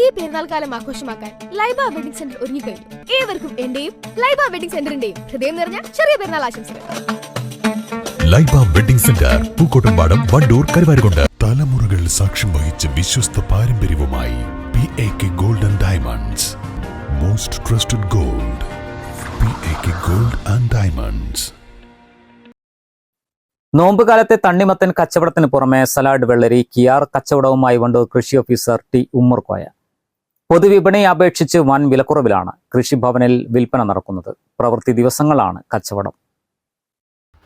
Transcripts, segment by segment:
ഈ പെരുന്നാൾ കാലം ആഘോഷമാക്കാൻ ലൈബ വെഡിംഗ് സെന്റർ ഒരുങ്ങി കഴിഞ്ഞു. ഏവർക്കും എന്റെയും ലൈബ വെഡിംഗ് സെന്ററിന്റെയും ഹൃദയം നിറഞ്ഞ ചെറിയ പെരുന്നാൾ ആശംസകൾ. Laiba wedding centre Pookkottumpadam Wandoor Karuvarakundu. തലമുറകൾ സാക്ഷ്യം വഹിച്ച വിശ്വസ്ത പാരമ്പര്യവുമായി P A K gold and diamonds most trusted gold P A K gold and diamonds നോമ്പുകാലത്തെ തണ്ണിമത്തൻ കച്ചവടത്തിന് പുറമെ സലാഡ് വെള്ളരി കിയാർ കച്ചവടവുമായി വണ്ടൂർ കൃഷി ഓഫീസർ ടി ഉമ്മർകോയ. പൊതുവിപണിയെ അപേക്ഷിച്ച് വൻ വിലക്കുറവിലാണ് കൃഷിഭവനിൽ വിൽപ്പന നടക്കുന്നത്. പ്രവൃത്തി ദിവസങ്ങളാണ് കച്ചവടം.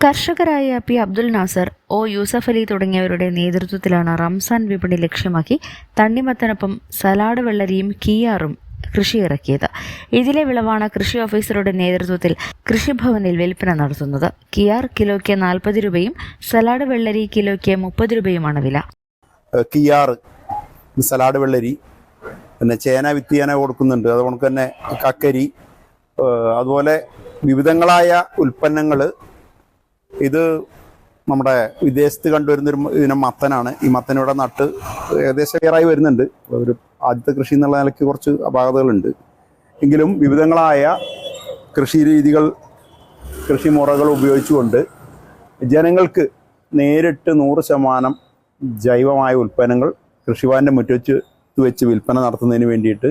കർഷകരായ പി അബ്ദുൽ നാസർ ഒ യൂസഫ് അലി തുടങ്ങിയവരുടെ നേതൃത്വത്തിലാണ് റംസാൻ വിപണി ലക്ഷ്യമാക്കി തണ്ണിമത്തനൊപ്പം സലാഡ് വെള്ളരിയും കിയാറും കൃഷി ഇറക്കിയത് ഇതിലെ വിളവാണ് കൃഷി ഓഫീസറുടെ നേതൃത്വത്തിൽ കൃഷിഭവനിൽ വിൽപ്പന നടത്തുന്നത്. കിയാർ കിലോയ്ക്ക് നാൽപ്പത് രൂപയും സലാഡ് വെള്ളരി കിലോയ്ക്ക് മുപ്പത് രൂപയുമാണ് വില. കിയാർ സലാഡ് വെള്ളരി പിന്നെ ചേന വിത്തിയേന കൊടുക്കുന്നുണ്ട്. അതുകൊണ്ട് തന്നെ കക്കരി അതുപോലെ വിവിധങ്ങളായ ഉൽപ്പന്നങ്ങൾ ഇത് നമ്മുടെ വിദേശത്ത് കണ്ടുവരുന്നൊരു ഇതിനെ മത്തനാണ്. ഈ മത്തൻ ഇവിടെ നട്ട് ഏകദേശം ക്ലിയറായി വരുന്നുണ്ട്. ഒരു ആദ്യത്തെ കൃഷി എന്നുള്ള നിലയ്ക്ക് കുറച്ച് അപാകതകളുണ്ട്. എങ്കിലും വിവിധങ്ങളായ കൃഷി രീതികൾ കൃഷിമുറകൾ ഉപയോഗിച്ചുകൊണ്ട് ജനങ്ങൾക്ക് നേരിട്ട് നൂറ് ശതമാനം ജൈവമായ ഉൽപ്പന്നങ്ങൾ കൃഷിഭവന്റെ മുറ്റുവെച്ച് വെച്ച് വിൽപ്പന നടത്തുന്നതിന് വേണ്ടിയിട്ട്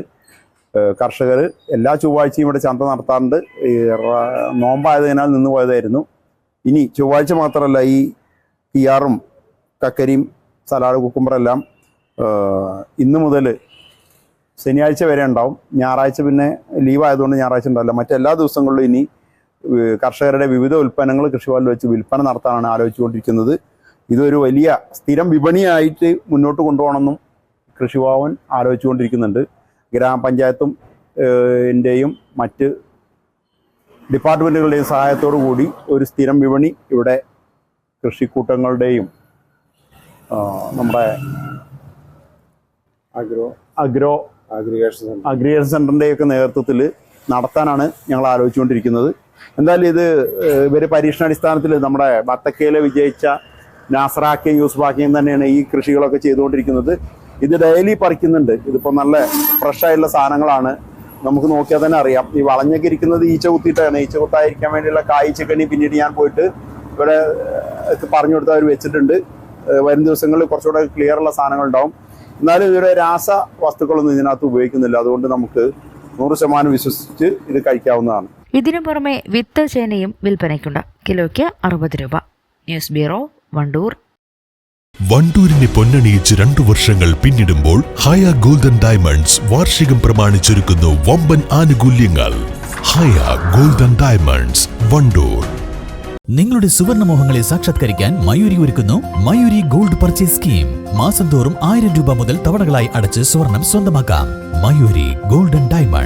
കർഷകർ എല്ലാ ചൊവ്വാഴ്ചയും ഇവിടെ ചന്ത നടത്താറുണ്ട്. നോമ്പായതിനാൽ നിന്ന് പോയതായിരുന്നു. ഇനി ചൊവ്വാഴ്ച മാത്രമല്ല ഈ കിയാറും കക്കരിയും സലാഡ് കുക്കുമ്പറെല്ലാം ഇന്ന് മുതൽ ശനിയാഴ്ച വരെ ഉണ്ടാവും. ഞായറാഴ്ച പിന്നെ ലീവ് ആയതുകൊണ്ട് ഞായറാഴ്ച ഉണ്ടാവില്ല. മറ്റെല്ലാ ദിവസങ്ങളിലും ഇനി കർഷകരുടെ വിവിധ ഉൽപ്പന്നങ്ങൾ കൃഷിഭവനിൽ വെച്ച് വിൽപ്പന നടത്താനാണ് ആലോചിച്ചുകൊണ്ടിരിക്കുന്നത്. ഇതൊരു വലിയ സ്ഥിരം വിപണിയായിട്ട് മുന്നോട്ട് കൊണ്ടുപോകണമെന്നും കൃഷിഭവൻ ആലോചിച്ചുകൊണ്ടിരിക്കുന്നുണ്ട്. ഗ്രാമപഞ്ചായത്തും ന്റെയും മറ്റ് ഡിപ്പാർട്ട്മെന്റുകളുടെയും സഹായത്തോടു കൂടി ഒരു സ്ഥിരം വിപണി ഇവിടെ കൃഷിക്കൂട്ടങ്ങളുടെയും നമ്മുടെ അഗ്രോ അഗ്രോ അഗ്രിഗേഷൻ സെന്ററിന്റെ ഒക്കെ നേതൃത്വത്തിൽ നടത്താനാണ് ഞങ്ങൾ ആലോചിച്ചുകൊണ്ടിരിക്കുന്നത്. എന്തായാലും ഇത് ഇവർ പരീക്ഷണാടിസ്ഥാനത്തിൽ നമ്മുടെ ബത്തക്കയിൽ വിജയിച്ച നാസറാക്കിയും യൂസ്ബാക്കിയും തന്നെയാണ് ഈ കൃഷികളൊക്കെ ചെയ്തുകൊണ്ടിരിക്കുന്നത്. ഇത് ഡെയിലി പറിക്കുന്നുണ്ട്. ഇതിപ്പോൾ നല്ല ഫ്രഷ് ആയിട്ടുള്ള സാധനങ്ങളാണ്. നമുക്ക് നോക്കിയാൽ തന്നെ അറിയാം. ഈ വളഞ്ഞൊക്കെ ഇരിക്കുന്നത് ഈച്ച കുത്തിയിട്ടാണ്. ഈച്ച കുത്തായിരിക്കാൻ വേണ്ടിയുള്ള കായ്ച്ചക്കണി പിന്നീട് ഞാൻ പോയിട്ട് ഇവിടെ പറഞ്ഞു കൊടുത്ത് അവർ വെച്ചിട്ടുണ്ട്. വരും ദിവസങ്ങളിൽ കുറച്ചുകൂടെ ക്ലിയർ ഉള്ള സാധനങ്ങൾ ഉണ്ടാവും എന്നാലും ഇവരെ രാസ വസ്തുക്കളൊന്നും ഇതിനകത്ത് ഉപയോഗിക്കുന്നില്ല. അതുകൊണ്ട് നമുക്ക് നൂറ് ശതമാനം വിശ്വസിച്ച് ഇത് കഴിക്കാവുന്നതാണ്. ഇതിനു പുറമെ വിത്ത് ചേനയും വിൽപ്പനയ്ക്കുണ്ട്. കിലോയ്ക്ക് അറുപത് രൂപ. News bureau Wandoor. വണ്ടൂരിനെ പൊന്നണിയിച്ച് രണ്ടു വർഷങ്ങൾ പിന്നിടുമ്പോൾ ഹയ ഗോൾഡൻ ഡയമണ്ട്സ് വാർഷികം പ്രമാണിച്ചൊരുക്കുന്നു വമ്പൻ ആനുകൂല്യങ്ങൾ. Haya golden diamonds Wandoor. നിങ്ങളുടെ സുവർണ മോഹങ്ങളെ സാക്ഷാത്കരിക്കാൻ മയൂരി ഒരുക്കുന്നു മയൂരി ഗോൾഡ് പർച്ചേസ് സ്കീം. മാസം തോറും ആയിരം രൂപ മുതൽ തവണകളായി അടച്ച് സ്വർണം സ്വന്തമാക്കാം. Mayuri golden diamonds